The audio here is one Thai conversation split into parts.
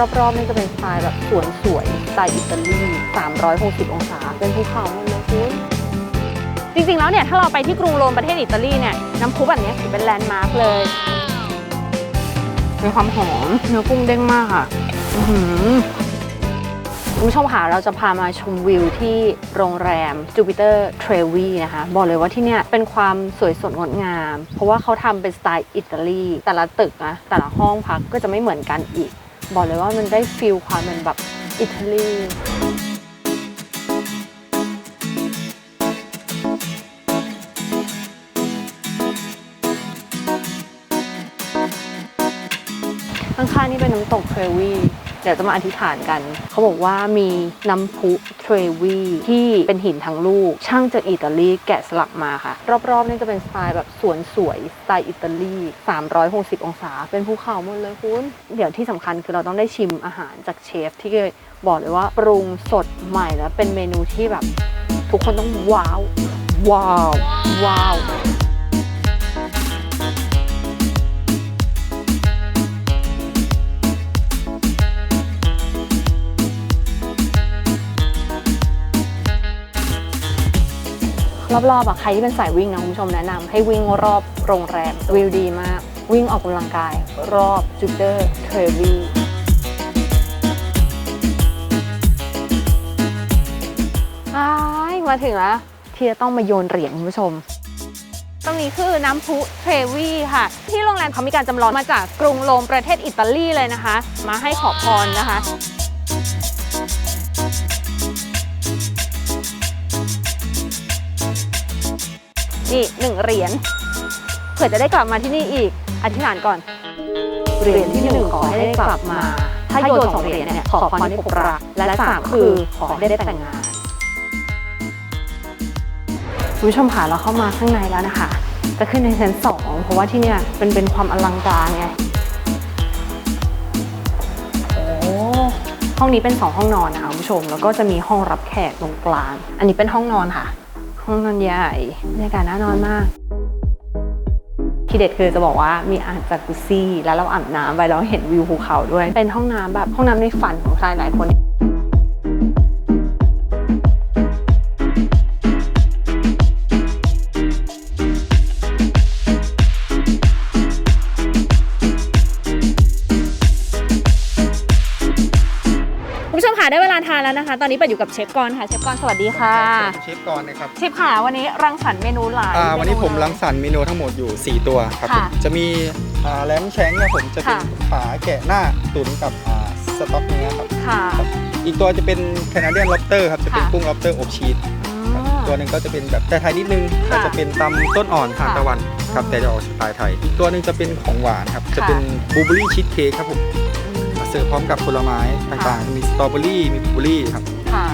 รอบๆนี่จะเป็นสไตล์แบบสวนสวยสไตล์อิตาลี 360 องศา เป็นภูเขาหมดเลยคุณจริงๆ แล้วเนี่ย ถ้าเราไปที่กรุงโรมประเทศอิตาลีเนี่ย น้ำพุแบบเนี้ยถือเป็นแลนด์มาร์คเลยมีความหอมเนื้อกุ้งเด้งมากค่ะอื้อหือคุณผู้ชมค่ะเราจะพามาชมวิวที่โรงแรม Jupiter Trevi นะคะ บอกเลยว่าที่เนี่ยเป็นความสวยสดงดงาม เพราะว่าเขาทำเป็นสไตล์อิตาลี แต่ละตึกนะแต่ละห้องพักก็จะไม่เหมือนกันอีก บอกเลยว่ามันได้ฟิลความเป็นแบบอิตาลีข้างๆนี่เป็นน้ำตกเทรวี เดี๋ยวจะมาอธิษฐานกัน เขาบอกว่ามีน้ำพุเทรวีที่เป็นหินทั้งลูก ช่างจากอิตาลีแกะสลักมาค่ะ รอบๆนี่จะเป็นสไตล์แบบสวนสวยสไตล์อิตาลี 360 องศา เป็นภูเขาหมดเลยคุณ เดี๋ยวที่สำคัญคือเราต้องได้ชิมอาหารจากเชฟที่บอกเลยว่าปรุงสดใหม่แล้วเป็นเมนูที่แบบ ทุกคนต้องว้าว ว้าว ว้าว รอบๆอะใครที่เป็นสายวิ่งนะคุณผู้ชมแนะนำให้วิ่งรอบโรงแรมวิวดีมาก วิ่งออกกำลังกาย รอบจูเดอร์เทรวีมาถึงแล้วที่จะต้องมาโยนเหรียญคุณผู้ชมตรงนี้คือน้ำพุเทรวีค่ะ ที่โรงแรมเขามีการจำลองมาจากกรุงโรมประเทศอิตาลีเลยนะคะ มาให้ขอพรนะคะ นี่หนึ่งเหรียญเผื่อจะได้กลับมาที่นี่อีก อธิษฐานก่อน เหรียญที่หนึ่งขอให้ได้กลับมา ถ้าโยนสองเหรียญเนี่ยขอพรให้พบรักและสามคือขอให้ได้แต่งงานคุณผู้ชมค่ะเราเข้ามาข้างในแล้วนะคะ จะขึ้นในชั้นสองเพราะว่าที่เนี่ยเป็นเป็นความอลังการไงโอ้ห้องนี้เป็นสองห้องนอนนะคะคุณผู้ชม แล้วก็จะมีห้องรับแขกตรงกลาง อันนี้เป็นห้องนอนค่ะ ห้องนอนใหญ่บรรยากาศน่านอนมาก ทีเด็ดคือจะบอกว่ามีอ่างจากุซี่ แล้วเราอาบน้ำไปแล้วเห็นวิวภูเขาด้วย เป็นห้องน้ำแบบห้องน้ำในฝันของใครหลายคน แล้วนะคะ ตอนนี้ไปอยู่กับเชฟกรณ์ค่ะ เชฟกรณ์สวัสดีค่ะ เชฟกรนะครับเชฟค่ะวันนี้รังสรรค์เมนูหลายอ่าวันนี้ผมเเลยรังสรรค์เมนูทั้งหมดอยู่ 4 ตัวครับผมค่ะจะมีอ่าแลมแชงเนี่ยผมจะเป็นค่ะขาแกะหน้าตุ๋นกับอ่าสต๊อกเนื้อครับ ค่ะ อีกตัวจะเป็นแคนาเดียนล็อบสเตอร์ครับจะเป็นค่ะกุ้งล็อบสเตอร์อบชีสครับตัวหนึ่งก็จะเป็นแบบไทยๆนิดนึงค่ะก็จะเป็นตำต้นอ่อนทานค่ะตะวันครับอืมแต่จะออกสไตล์ไทย อีกตัวหนึ่งจะเป็นของหวานครับจะค่ะเป็นบลูเบอรี่ชีสเค้กครับผม อืมเสิร์ฟพร้อมกับผลไม้ต่างๆ มีสตรอเบอรี่ มีบลูเบอรี่ครับค่ะ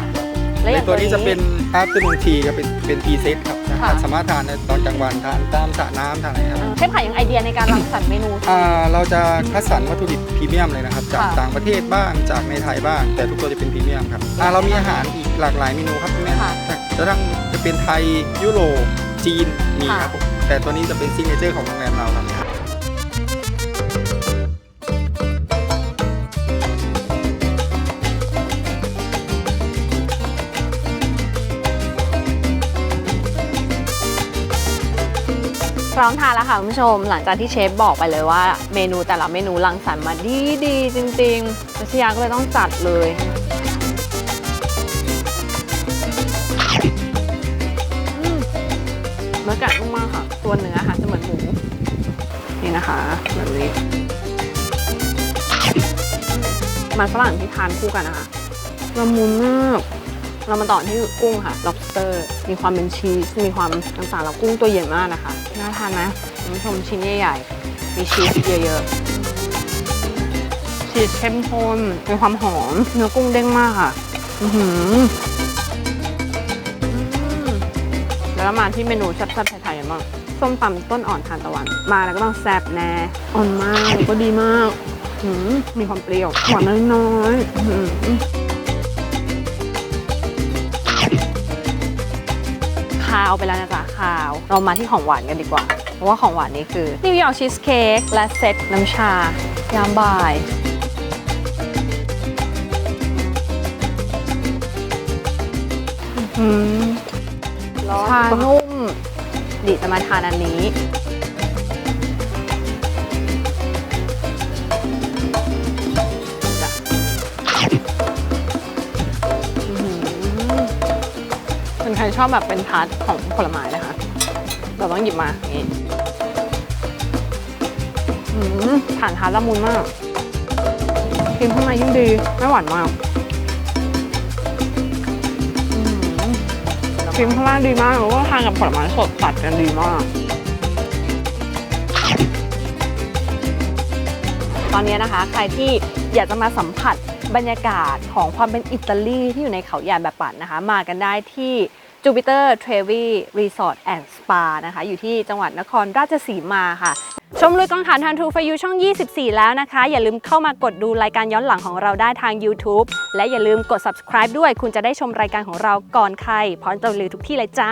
และอในย่างตัวนี้จะเป็นอาร์ตนูนทีครับเป็นเป็นทีเซตครับค่ะสามารถทานในตอนกลางวันทานตามสระน้ำทานอะไรครับ เชฟค่ะยังไอเดียในการรังสรรค์เมนู อ่าเราจะคัดสรรวัตถุดิบพรีเมียมเลยนะครับ จากค่ะต่างประเทศบ้างจากในไทยบ้าง แต่ทุกตัวจะเป็นพรีเมียมครับอ่าเรามีอาหารอีกหลากหลายเมนูครับคุณแม่ค่ะจะทั้งจะเป็นไทยยุโรปจีนมีค่ะ ครับผมแต่ตัวนี้จะเป็นซิกเนเจอร์ของโรงแรมเราครับ พร้อมทานแล้วค่ะคุณผู้ชม หลังจากที่เชฟบอกไปเลยว่า เมนูแต่ละเมนูรังสรรค์มาดีดีๆจริงๆรัชยาก็เลยต้องจัดเลย อืมเนื้อไก่นุ่มมากค่ะ ตัวเนื้อค่ะจะเหมือนหมู นี่นะคะแบบนี้มันฝรั่งที่ทานคู่กันนะคะละมุนมาก เรามาต่อที่กุ้งค่ะ lobster มีความเป็นชีส มีความต่างๆแล้วกุ้งตัวใหญ่มากนะคะ น่าทานนะคุณผู้ชมชิ้นใหญ่ๆ มีชีสเยอะๆ ชีสเข้มข้น มีความหอม เนื้อกุ้งเด้งมากค่ะ อือหือแล้วมาที่เมนูแซ่บๆไทยๆกันบ้างส้มตำต้นอ่อนทานตะวัน มาแล้วก็ต้องแซ่บแน่อ่อนมากก็ดีมากมมีความเปรี้ยวหวานน้อยๆ ไปแล้วนะจ๊ะข้าว เรามาที่ของหวานกันดีกว่า เพราะว่าของหวานนี้คือนิวยอร์กชีสเค้กและเซตน้ำชายามบ่ายชานุ่มดิจะมาทานอันนี้ ชอบแบบเป็นทาร์ตของผลไม้นะคะ เราต้องหยิบมาอย่างนี้ฐานทาร์ตละมุนมากครีมข้างในยิ่งดี ไม่หวานมากอื้อหือครีมข้างล่างดีมากแล้วก็ทานกับผลไม้สดตัดกันดีมาก ตอนนี้นะคะ ใครที่อยากจะมาสัมผัสบรรยากาศของความเป็นอิตาลีที่อยู่ในเขาใหญ่แบบปั่นนะคะ มากันได้ที่ Jupiter t r a v y Resort and Spa นะคะ อยู่ที่จังหวัดนครราชสีมาค่ะ ชมลุยกองถ่านทันทูฟยูช่อง 24 แล้วนะคะ อย่าลืมเข้ามากดดูรายการย้อนหลังของเราได้ทาง YouTube และอย่าลืมกด subscribe ด้วย คุณจะได้ชมรายการของเราก่อนใครพร้อมจะลือทุกที่เลยจ้า